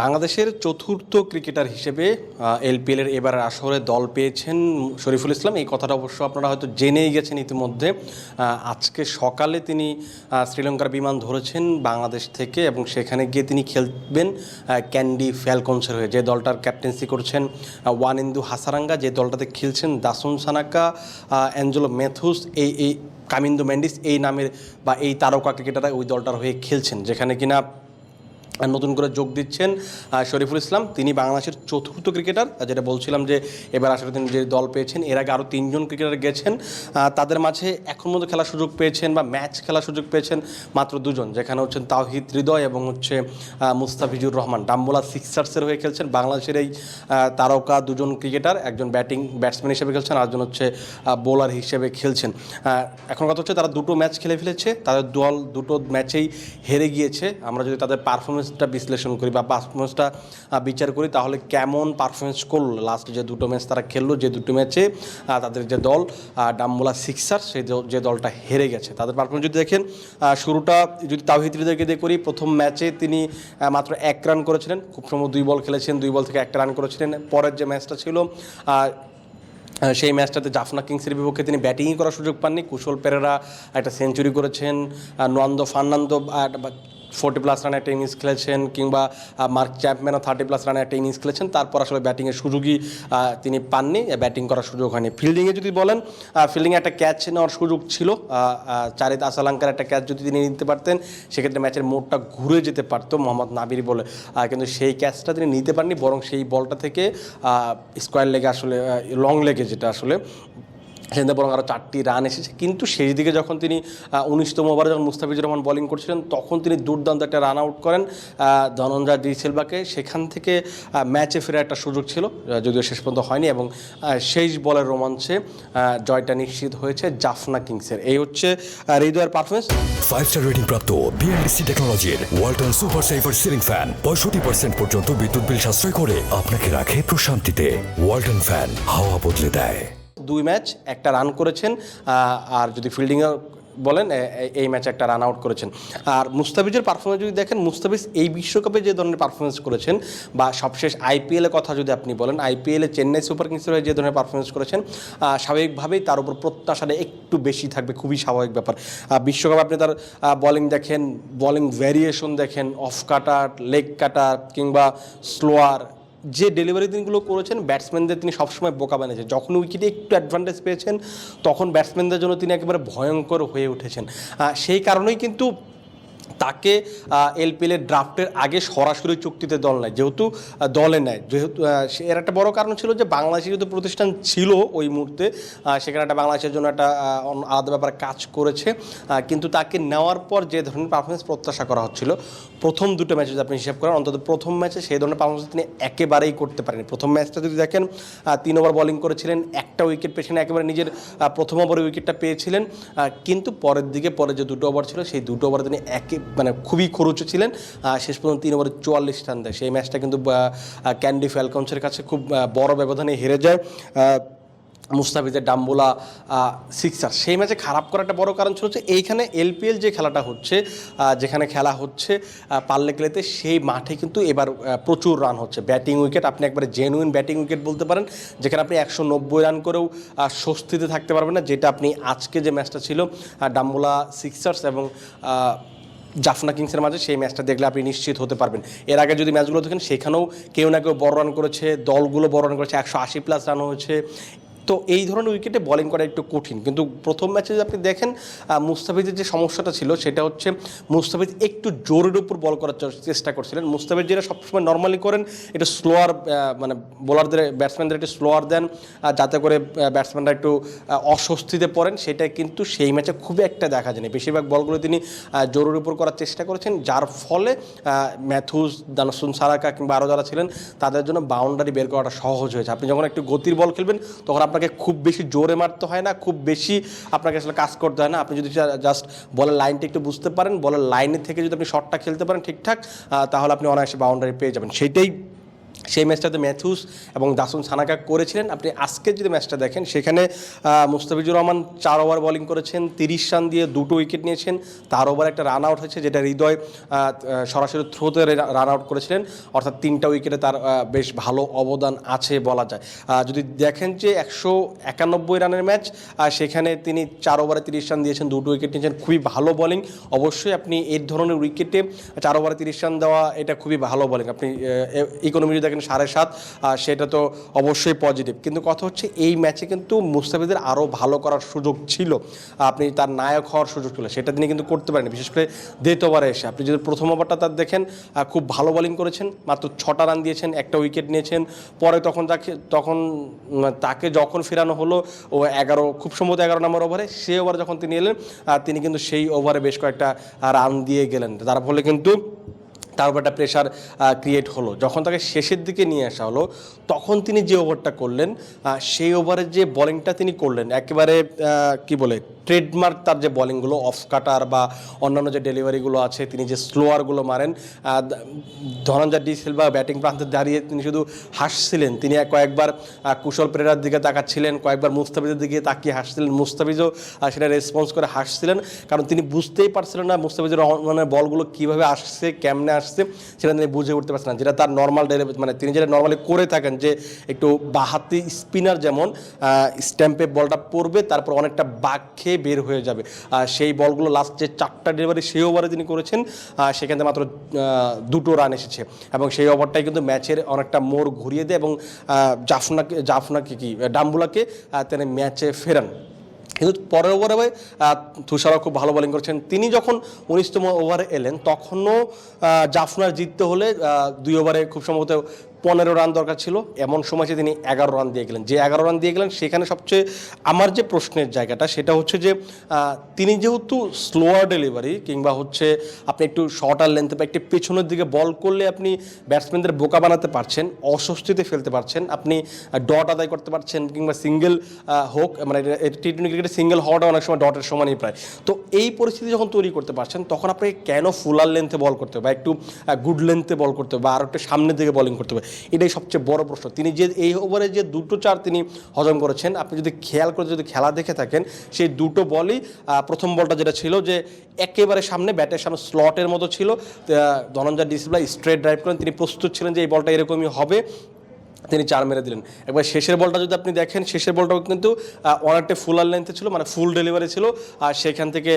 বাংলাদেশের চতুর্থ ক্রিকেটার হিসেবে এলপিএল এর এবার আসরে দল পেয়েছেন শরীফুল ইসলাম। এই কথাটা অবশ্য আপনারা হয়তো জেনেই গেছেন ইতিমধ্যে। আজকে সকালে তিনি শ্রীলঙ্কার বিমান ধরেছেন বাংলাদেশ থেকে এবং সেখানে গিয়ে তিনি খেলবেন ক্যান্ডি ফ্যালকনসের হয়ে। যে দলটার ক্যাপ্টেন্সি করছেন আহ, ওয়ানিন্দু হাসারাঙ্গা যে দলটাতে খেলছেন দাসুন সানাকা অ্যাঞ্জেলো ম্যাথুস এই এই কামিন্দু ম্যান্ডিস এই নামের বা এই তারকা ক্রিকেটাররা ওই দলটার হয়ে খেলছেন যেখানে কিনা নতুন করে যোগ দিচ্ছেন শরীফুল ইসলাম। তিনি বাংলাদেশের চতুর্থ ক্রিকেটার যেটা বলছিলাম যে, এবার আসলে তিনি যে দল পেয়েছেন, এর আগে আরও তিনজন ক্রিকেটার গেছেন। তাদের মাঝে এখন মতো খেলার সুযোগ পেয়েছেন বা ম্যাচ খেলার সুযোগ পেয়েছেন মাত্র দুজন। যেখানে হচ্ছেন তাওহিদ হৃদয় এবং হচ্ছে মুস্তাফিজুর রহমান। ডাম্বোলা সিক্সার্সের হয়ে খেলছেন বাংলাদেশের এই তারকা দুজন ক্রিকেটার একজন ব্যাটিং ব্যাটসম্যান হিসেবে খেলছেন আর একজন হচ্ছে বোলার হিসেবে খেলছেন। এখন কথা হচ্ছে তারা দুটো ম্যাচ খেলে ফেলেছে। তাদের দল দুটো ম্যাচেই হেরে গিয়েছে। আমরা যদি তাদের পারফরমেন্সটা বিশ্লেষণ করি বা পারফরমেন্সটা বিচার করি, তাহলে কেমন পারফরমেন্স করল? লাস্ট যে দুটো ম্যাচ তারা খেললো, যে দুটো ম্যাচে তাদের যে দল ডাম্বোলা সিক্সার সেই যে দলটা হেরে গেছে। তাদের পারফরমেন্স যদি দেখেন শুরুটা যদি তাওহিদ হৃদয়কে দিয়ে করি, প্রথম ম্যাচে তিনি মাত্র এক রান করেছিলেন। খুব সম্ভব দুই বল খেলেছেন, দুই বল থেকে একটা রান করেছিলেন। পরের যে ম্যাচটা ছিল সেই ম্যাচটাতে জাফনা কিংসের বিপক্ষে তিনি ব্যাটিংই করার সুযোগ পাননি। কুশল পেরেরা একটা সেঞ্চুরি করেছেন নন্দ ফার্নান্দো ফোর্টি প্লাস রানে একটা ইনিংস খেলেছেন কিংবা মার্ক চ্যাপম্যানও থার্টি প্লাস রানে একটা ইনিংস খেলেছেন। তারপর আসলে ব্যাটিংয়ের সুযোগই তিনি পাননি ব্যাটিং করার সুযোগ হয়নি। ফিল্ডিংয়ে যদি বলেন ফিল্ডিংয়ে একটা ক্যাচ নেওয়ার সুযোগ ছিল চারিদ আসালাঙ্কার একটা ক্যাচ যদি তিনি নিতে পারতেন, সেক্ষেত্রে ম্যাচের মোড়টা ঘুরে যেতে পারতো মোহাম্মদ নাবির বলে। কিন্তু সেই ক্যাচটা তিনি নিতে পারেননি বরং সেই বলটা থেকে স্কোয়ার লেগে আসলে লং লেগে যেটা আসলে সেখানে বরং আরও চারটি রান এসেছে। কিন্তু শেষ দিকে যখন তিনি উনিশতম ওভারে যখন মুস্তাফিজুর রহমান বলিং করছিলেন, তখন তিনি দুর্দান্ত একটা রান আউট করেন ধনঞ্জয় ডি সিলভাকে। সেখান থেকে ম্যাচে ফেরার একটা সুযোগ ছিল যদিও শেষ পর্যন্ত হয়নি এবং শেষ বলের রোমাঞ্চে জয়টা নিশ্চিত হয়েছে জাফনা কিংসের। এই হচ্ছে হৃদয়ের পারফরমেন্স ফাইভ স্টার রেটিং প্রাপ্ত বিএলডিসি টেকনোলজির Walton super saver ceiling fan পঁয়ষট্টি পার্সেন্ট পর্যন্ত বিদ্যুৎ বিল সাশ্রয় করে আপনাকে রাখে প্রশান্তিতে। ওয়ালটন ফ্যান হাওয়া বদলে দেয়। দুই ম্যাচ, একটা রান করেছেন আর যদি ফিল্ডিংয়ে বলেন এই ম্যাচে একটা রান আউট করেছেন। আর মুস্তাফিজের পারফরমেন্স যদি দেখেন, মুস্তাফিজ এই বিশ্বকাপে যে ধরনের পারফরমেন্স করেছেন, বা সবশেষ আইপিএলের কথা যদি আপনি বলেন আইপিএলে চেন্নাই সুপার কিংসের হয়ে যে ধরনের পারফরমেন্স করেছেন স্বাভাবিকভাবেই তার উপর প্রত্যাশাটা একটু বেশি থাকবে, খুবই স্বাভাবিক ব্যাপার। বিশ্বকাপে আপনি তার বলিং দেখেন বলিং ভ্যারিয়েশন দেখেন অফ কাটার লেগ কাটার কিংবা স্লোয়ার যে ডেলিভারি দিনগুলো করেছেন ব্যাটসম্যানদের তিনি সবসময় বোকা বানিয়েছেন। যখন উইকেটে একটু অ্যাডভান্টেজ পেয়েছেন, তখন ব্যাটসম্যানদের জন্য তিনি একেবারে ভয়ঙ্কর হয়ে উঠেছেন। সেই কারণেই কিন্তু তাকে এলপিএলের ড্রাফটের আগে সরাসরি চুক্তিতে দল নেয়, যেহেতু দলে নেয়। যেহেতু এর একটা বড় কারণ ছিল যে বাংলাদেশে যেহেতু প্রতিষ্ঠান ছিল ওই মুহূর্তে সেখানে একটা বাংলাদেশের জন্য একটা আলাদা ব্যাপারে কাজ করেছে কিন্তু তাকে নেওয়ার পর যে ধরনের পারফরমেন্স প্রত্যাশা করা হচ্ছিল, প্রথম দুটো ম্যাচে যদি আপনি হিসাব করেন, অন্তত প্রথম ম্যাচে সেই ধরনের পারফরমেন্স তিনি একেবারেই করতে পারেনি প্রথম ম্যাচটা যদি দেখেন তিন ওভার বোলিং করেছিলেন, একটা উইকেট পেয়েছিলেন একেবারে নিজের প্রথম ওভারে উইকেটটা পেয়েছিলেন কিন্তু পরের দিকে পরে যে দুটো ওভার ছিল, সেই দুটো ওভারে তিনি একে মানে খুবই খরুচে ছিলেন। শেষ পর্যন্ত তিন ওভারে চুয়াল্লিশ রান দেয়। সেই ম্যাচটা কিন্তু ক্যান্ডি ফ্যালকনসের কাছে খুব বড় ব্যবধানে হেরে যায়। মুস্তাফিজের ডাম্বোলা সিক্সার। সেই ম্যাচে খারাপ করার একটা বড় কারণ ছিল হচ্ছে এইখানে এলপিএল যে খেলাটা হচ্ছে যেখানে খেলা হচ্ছে পাল্লে খেলেতে সেই মাঠে কিন্তু এবার প্রচুর রান হচ্ছে। ব্যাটিং উইকেট, আপনি একবারে জেনুইন ব্যাটিং উইকেট বলতে পারেন, যেখানে আপনি একশো নব্বই রান করেও স্বস্তিতে থাকতে পারবেন না, যেটা আপনি আজকে যে ম্যাচটা ছিল ডাম্বোলা, সিক্সার্স এবং জাফনা কিংসের মাঝে সেই ম্যাচটা দেখলে আপনি নিশ্চিত হতে পারবেন। এর আগে যদি ম্যাচগুলো দেখেন, সেখানেও কেউ না কেউ বড় রান করেছে, দলগুলো বড় রান করেছে, একশো আশি প্লাস রান হয়েছে। তো এই ধরনের উইকেটে বলিং করা একটু কঠিন। কিন্তু প্রথম ম্যাচে যদি আপনি দেখেন মুস্তাফিজের যে সমস্যাটা ছিল, সেটা হচ্ছে মুস্তাফিজ একটু জোরের উপর বল করার চেষ্টা করছিলেন। মুস্তাফিজ যেটা সবসময় নর্মালি করেন এটা স্লোয়ার মানে বোলারদের ব্যাটসম্যানদের একটু স্লোয়ার দেন যাতে করে ব্যাটসম্যানরা একটু অস্বস্তিতে পড়েন। সেটা কিন্তু সেই ম্যাচে খুবই একটা দেখা যায়নি। বেশিরভাগ বলগুলো তিনি জোরের উপর করার চেষ্টা করেছেন, যার ফলে ম্যাথুস দানসুন সারাকা কিংবা আরও যারা ছিলেন, তাদের জন্য বাউন্ডারি বের করাটা সহজ হয়েছে। আপনি যখন একটু গতির বল খেলবেন, তখন আপনাকে খুব বেশি জোরে মারতে হয় না, খুব বেশি আপনাকে আসলে কাজ করতে হয় না। আপনি যদি জাস্ট বলের লাইনটা একটু বুঝতে পারেন, বলের লাইনের থেকে যদি আপনি শটটা খেলতে পারেন ঠিকঠাক তাহলে আপনি অনায়াসে বাউন্ডারি পেয়ে যাবেন। সেটাই সেই ম্যাচটাতে ম্যাথুস এবং দাসুন সানাকা করেছিলেন। আপনি আজকের যদি ম্যাচটা দেখেন, সেখানে মুস্তাফিজুর রহমান চার ওভার বোলিং করেছেন, তিরিশ রান দিয়ে দুটো উইকেট নিয়েছেন, তার ওভার একটা রান আউট হয়েছে, যেটা হৃদয় সরাসরি থ্রোতে রান আউট করেছিলেন। অর্থাৎ তিনটা উইকেটে তার বেশ ভালো অবদান আছে বলা যায়। যদি দেখেন যে একশো একানব্বই রানের ম্যাচ সেখানে তিনি চার ওভারে তিরিশ রান দিয়েছেন, দুটো উইকেট নিয়েছেন, খুবই ভালো বোলিং অবশ্যই আপনি এই ধরনের উইকেটে চার ওভারে তিরিশ রান দেওয়া, এটা খুবই ভালো বোলিং আপনি ইকোনমি যদি দেখেন সাড়ে সাত সেটা তো অবশ্যই পজিটিভ কিন্তু কথা হচ্ছে এই ম্যাচে কিন্তু মুস্তাফিজের আরও ভালো করার সুযোগ ছিল। আপনি তার নায়ক হওয়ার সুযোগ ছিল। সেটা তিনি কিন্তু করতে পারেন বিশেষ করে দ্বিত ওভারে এসে। আপনি যদি প্রথম ওভারটা তার দেখেন খুব ভালো বোলিং করেছেন, মাত্র ছটা রান দিয়েছেন, একটা উইকেট নিয়েছেন। পরে তখন তাকে তখন তাকে যখন ফেরানো হলো, ও এগারো, খুব সম্ভবত এগারো নম্বর ওভারে সে ওভার যখন তিনি এলেন তিনি কিন্তু সেই ওভারে বেশ কয়েকটা রান দিয়ে গেলেন। তার ফলে কিন্তু তার উপর একটা প্রেশার ক্রিয়েট হলো। যখন তাকে শেষের দিকে নিয়ে আসা হলো, তখন তিনি যে ওভারটা করলেন সেই ওভারের যে বলিংটা তিনি করলেন, একেবারে কি বলে ট্রেডমার্ক, তার যে বলিংগুলো অফ কাটার বা অন্যান্য যে ডেলিভারিগুলো আছে, তিনি যে স্লোয়ারগুলো মারেন ধনঞ্জয় ডি সিলভা ব্যাটিং প্রান্তে দাঁড়িয়ে তিনি শুধু হাসছিলেন, তিনি কয়েকবার কুশল প্রেরার দিকে তাকাচ্ছিলেন, কয়েকবার মুস্তাফিজের দিকে তাকিয়ে হাসছিলেন, মুস্তাফিজও সেটা রেসপন্স করে হাসছিলেন, কারণ তিনি বুঝতেই পারছিলেন না মুস্তাফিজুর রহমানের বলগুলো কীভাবে আসছে, কেমনে আসছে, সেটা তিনি বুঝে উঠতে পারছেন না। যেটা তার নর্মাল মানে তিনি যেটা নর্মালি করে থাকেন যে একটু বাহাতি স্পিনার যেমন স্ট্যাম্পে বলটা পড়বে, তারপর অনেকটা বাঘ খেয়ে বের হয়ে যাবে। সেই বলগুলো লাস্ট যে চারটা ডেলিভারি সেই ওভারে তিনি করেছেন সেখান থেকে মাত্র দুটো রান এসেছে। এবং সেই ওভারটাই কিন্তু ম্যাচের অনেকটা মোড় ঘুরিয়ে দেয় এবং জাফনাকে জাফনাকে কি ডাম্বুলাকে তিনি ম্যাচে ফেরান। কিন্তু পরের ওভারে তুষারও খুব ভালো বোলিং করেছেন। তিনি যখন উনিশতম ওভারে এলেন, তখনও জাফনার জিততে হলে দুই ওভারে খুব সম্ভবত পনেরো রান দরকার ছিল। এমন সময় তিনি এগারো রান দিয়ে গেলেন। যে এগারো রান দিয়ে গেলেন, সেখানে সবচেয়ে আমার যে প্রশ্নের জায়গাটা, সেটা হচ্ছে যে তিনি যেহেতু স্লোয়ার ডেলিভারি কিংবা হচ্ছে আপনি একটু শর্টার লেন্থে বা একটু পেছনের দিকে বল করলে আপনি ব্যাটসম্যানদের বোকা বানাতে পারছেন, অস্বস্তিতে ফেলতে পারছেন, আপনি ডট আদায় করতে পারছেন কিংবা সিঙ্গেল হোক মানে টি টোয়েন্টি ক্রিকেটে সিঙ্গেল হওয়াটা অনেক সময় ডটের সমানই প্রায়। তো এই পরিস্থিতি যখন তৈরি করতে পারছেন, তখন আপনাকে কেন ফুলার লেন্থে বল করতে হবে বা একটু গুড লেন্থে বল করতে হবে বা আরও একটু সামনের দিকে বলিং করতে হবে? এটাই সবচেয়ে বড় প্রশ্ন। তিনি যে এই ওভারে যে দুটো চার তিনি হজম করেছেন, আপনি যদি খেয়াল করে যদি খেলা দেখে থাকেন, সেই দুটো বলই প্রথম বলটা যেটা ছিল যে একেবারে সামনে ব্যাটের সামনে স্লটের মতো ছিল। ধনঞ্জয় ডিসিপ্লাই স্ট্রেট ড্রাইভ করেন, তিনি প্রস্তুত ছিলেন যে এই বলটা এরকমই হবে। তিনি চার মেরে দিলেন। একবার শেষের বলটা যদি আপনি দেখেন শেষের বলটাও কিন্তু আহ, ফুল আর লেন্থে ছিল মানে ফুল ডেলিভারি ছিল আর সেখান থেকে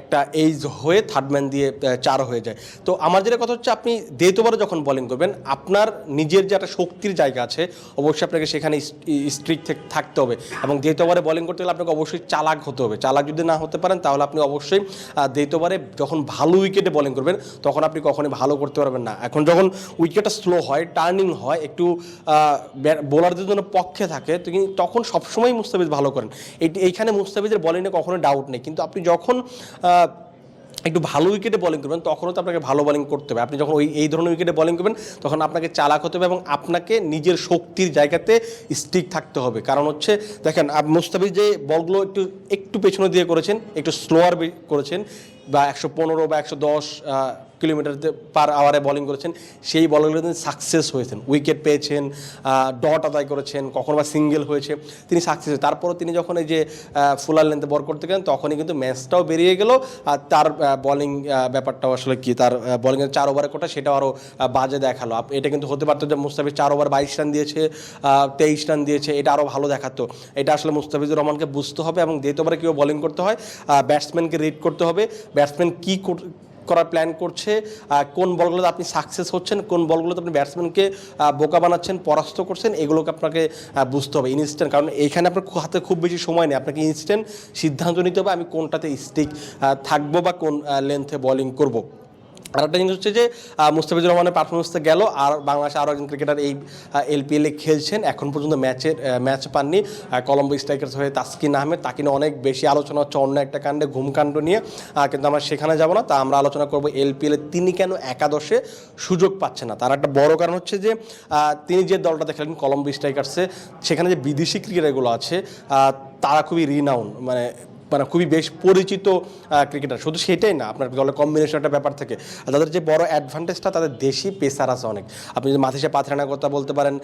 একটা এইজ হয়ে থার্ড ম্যান দিয়ে চার হয়ে যায়। তো আমার যেটা কথা হচ্ছে আপনি দ্বিতীয়বারে যখন বলিং করবেন আপনার নিজের যে একটা শক্তির জায়গা আছে অবশ্যই আপনাকে সেখানে স্ট্রিক থাকতে হবে। এবং দ্বিতীয়বারে বলিং করতে গেলে আপনাকে অবশ্যই চালাক হতে হবে। চালাক যদি না হতে পারেন তাহলে আপনি অবশ্যই আহ, দ্বিতীয়বারে যখন ভালো উইকেটে বলিং করবেন তখন আপনি কখনোই ভালো করতে পারবেন না। এখন যখন উইকেটটা স্লো হয় টার্নিং হয় একটু বোলারদের জন্য পক্ষে থাকে, তো কিন্তু তখন সবসময় মুস্তাফিজ ভালো করেন। এই- এইখানে মুস্তাফিজের বলিংয়ে কখনো ডাউট নেই, কিন্তু আপনি যখন একটু ভালো উইকেটে বলিং করবেন, তখনও তো আপনাকে ভালো বলিং করতে হবে। আপনি যখন ওই, এই ধরনের উইকেটে বলিং করবেন, তখন আপনাকে চালাক হতে হবে এবং আপনাকে নিজের শক্তির জায়গাতে স্টিক থাকতে হবে। কারণ হচ্ছে, দেখেন মুস্তাফিজ যে বলগুলো একটু একটু পেছনে দিয়ে করেছেন, একটু স্লোয়ার করেছেন, বা একশো পনেরো বা একশো দশ কিলোমিটার পার আওয়ারে বলিং করেছেন, সেই বলগুলো তিনি সাকসেস হয়েছেন। উইকেট পেয়েছেন ডট আদায় করেছেন, কখনো বা সিঙ্গেল হয়েছে, তিনি সাকসেস তারপরও তিনি যখন এই যে ফুলার লেন্থে বল করতে গেলেন, তখনই কিন্তু ম্যাচটাও বেরিয়ে গেল, আর তার বলিং ব্যাপারটাও আসলে কি, তার বলিংয়ের চার ওভারে কোটা সেটাও আরও বাজে দেখাল। এটা কিন্তু হতে পারতো যে মুস্তাফিজ চার ওভার বাইশ রান দিয়েছে তেইশ রান দিয়েছে, এটা আরও ভালো দেখাতো। এটা আসলে মুস্তাফিজুর রহমানকে বুঝতে হবে এবং দ্বিতীয় ওভারে কেউ বোলিং করতে হয় ব্যাটসম্যানকে রিড করতে হবে। ব্যাটসম্যান কী করার প্ল্যান করছে কোন বলগুলোতে আপনি সাকসেস হচ্ছেন, কোন বলগুলোতে আপনি ব্যাটসম্যানকে বোকা বানাচ্ছেন, পরাস্ত করছেন, এগুলোকে আপনাকে বুঝতে হবে ইনস্ট্যান্ট কারণ এখানে আপনার হাতে খুব বেশি সময় নেই, আপনাকে ইনস্ট্যান্ট সিদ্ধান্ত নিতে হবে আমি কোনটাতে স্টিক থাকব বা কোন লেন্থে বলিং করব। আর একটা জিনিস হচ্ছে যে মুস্তাফিজুর রহমানের পারফরমেন্সটা গেল, আর বাংলাদেশে আরও একজন ক্রিকেটার এই এলপিএলে খেলছেন। এখন পর্যন্ত ম্যাচের ম্যাচ পাননি। কলম্বো স্ট্রাইকার্স হয়ে তাসকিন আহমেদ, তাকে নিয়ে অনেক বেশি আলোচনা হচ্ছে, অন্য একটা কাণ্ডে, ঘুমকাণ্ড নিয়ে। কিন্তু আমরা সেখানে যাব না। তা আমরা আলোচনা করব এলপিএলে তিনি কেন একাদশে সুযোগ পাচ্ছে না? তার একটা বড় কারণ হচ্ছে যে তিনি যে দলটাতে খেলেন কলম্বো স্ট্রাইকার্সে সেখানে যে বিদেশি ক্রিকেটারগুলো আছে তারা খুবই রিনাউন মানে মানে খুবই বেশ পরিচিত ক্রিকেটার শুধু সেটাই না, আপনার দলের কম্বিনেশন একটা ব্যাপার থাকে। তাদের যে বড় অ্যাডভান্টেজটা তাদের দেশি পেসার আছে অনেক। আপনি যদি মাথিসা পাথরানার কথা বলতে পারেন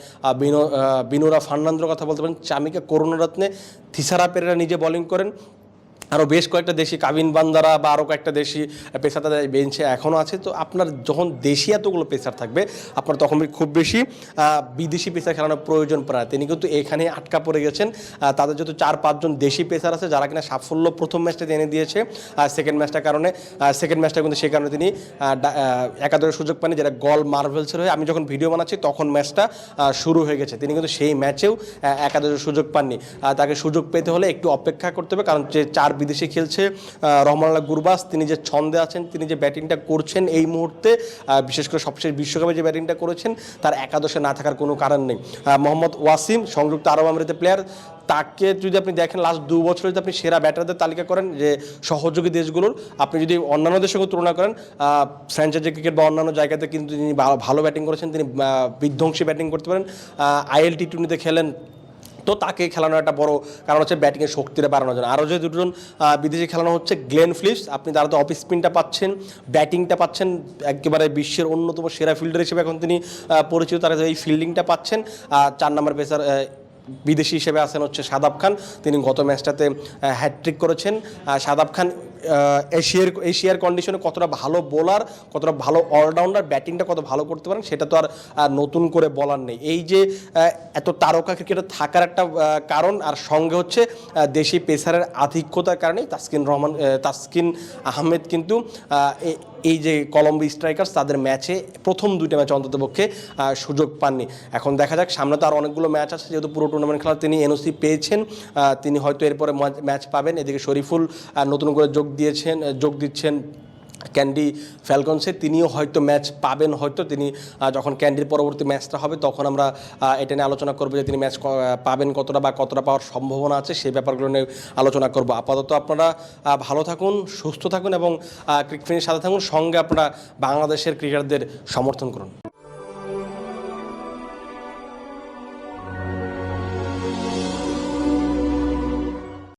বিনো বিনোরা ফার্নান্দ্র কথা বলতে পারেন, চামিকা করুণরত্নে থিসারা পেরেরা নিজে বলিং করেন। আরও বেশ কয়েকটা দেশি কাবিন বান্দারা বা আরও কয়েকটা দেশি পেসার তাদের বেঞ্চে এখনও আছে। তো আপনার যখন দেশি এতগুলো পেশার থাকবে আপনার তখন খুব বেশি বিদেশি পেসার খেলানোর প্রয়োজন পড়ে না। তিনি কিন্তু এখানে আটকা পড়ে গেছেন। তাদের যেহেতু চার পাঁচজন দেশি পেশার আছে যারা কিনা সাফল্য প্রথম ম্যাচটা এনে দিয়েছে আর সেকেন্ড ম্যাচটার কারণে সেকেন্ড ম্যাচটা কিন্তু সেই কারণে তিনি আহ, একাদশের সুযোগ পাননি যেটা গল মার্ভেলসের হয়ে আমি যখন ভিডিও বানাচ্ছি তখন ম্যাচটা শুরু হয়ে গেছে। তিনি কিন্তু সেই ম্যাচেও আহ, একাদশের সুযোগ পাননি। তাকে সুযোগ পেতে হলে একটু অপেক্ষা করতে হবে কারণ যে চার বিদেশি খেলছে আহ, রহমান আল্লাহ গুরবাস। তিনি যে ছন্দে আছেন তিনি যে ব্যাটিংটা করছেন এই মুহূর্তে বিশেষ করে সবশেষ বিশ্বকাপে যে ব্যাটিংটা করেছেন তার একাদশে না থাকার কোনো কারণ নেই। মোহাম্মদ ওয়াসিম সংযুক্ত আরব আমিরাতের প্লেয়ার তাকে যদি আপনি দেখেন লাস্ট দু বছরে যদি আপনি সেরা ব্যাটারদের তালিকা করেন যে সহযোগী দেশগুলোর আপনি যদি অন্যান্য দেশের সঙ্গে তুলনা করেন ফ্র্যাঞ্চাইজি ক্রিকেট বা অন্যান্য জায়গাতে কিন্তু তিনি ভালো ব্যাটিং করেছেন তিনি বিধ্বংসী ব্যাটিং করতে পারেন। আইএল টি টোয়েন্টিতে খেলেন তো তাকে খেলানোর একটা বড় কারণ হচ্ছে ব্যাটিংয়ের শক্তিটা বাড়ানোর জন্য। আরও যে দুজন বিদেশি খেলানো হচ্ছে গ্লেন ফিলিপস আপনি তারা তো অফ স্পিনটা পাচ্ছেন ব্যাটিংটা পাচ্ছেন, একেবারে বিশ্বের অন্যতম সেরা ফিল্ডার হিসেবে এখন তিনি পরিচিত, তারা এই ফিল্ডিংটা পাচ্ছেন। আর চার নম্বর পেসার বিদেশি হিসেবে আছেন হচ্ছে সাদাব খান। তিনি গত ম্যাচটাতে হ্যাট্রিক করেছেন। সাদাব খান এশিয়ার এশিয়ার কন্ডিশনে কতটা ভালো বোলার কতটা ভালো অলরাউন্ডার ব্যাটিংটা কত ভালো করতে পারেন, সেটা তো আর নতুন করে বলার নেই। এই যে এত তারকা ক্রিকেটার থাকার একটা কারণ, আর সঙ্গে হচ্ছে দেশি পেসারের আধিক্যতার কারণেই তাসকিন রহমান তাসকিন আহমেদ কিন্তু এই যে কলম্বো স্ট্রাইকার্স তাদের ম্যাচে প্রথম দুইটা ম্যাচ অন্ততপক্ষে সুযোগ পাননি। এখন দেখা যাক, সামনে তো আর অনেকগুলো ম্যাচ আছে, যেহেতু পুরো টুর্নামেন্ট খেলার তিনি এনওসি পেয়েছেন তিনি হয়তো এরপরে ম্যাচ পাবেন। এদিকে শরীফুল নতুন করে যোগ দিয়েছেন যোগ দিচ্ছেন ক্যান্ডি ফ্যালকনসে। তিনিও হয়তো ম্যাচ পাবেন, হয়তো তিনি যখন ক্যান্ডির পরবর্তী ম্যাচটা হবে, তখন আমরা এটা নিয়ে আলোচনা করব যে তিনি ম্যাচ পাবেন কতটা বা কতটা পাওয়ার সম্ভাবনা আছে, সেই ব্যাপারগুলো নিয়ে আলোচনা করব। আপাতত আপনারা ভালো থাকুন, সুস্থ থাকুন এবং ক্রিকেটের সাথে থাকুন। সঙ্গে আপনারা বাংলাদেশের ক্রিকেটারদের সমর্থন করুন।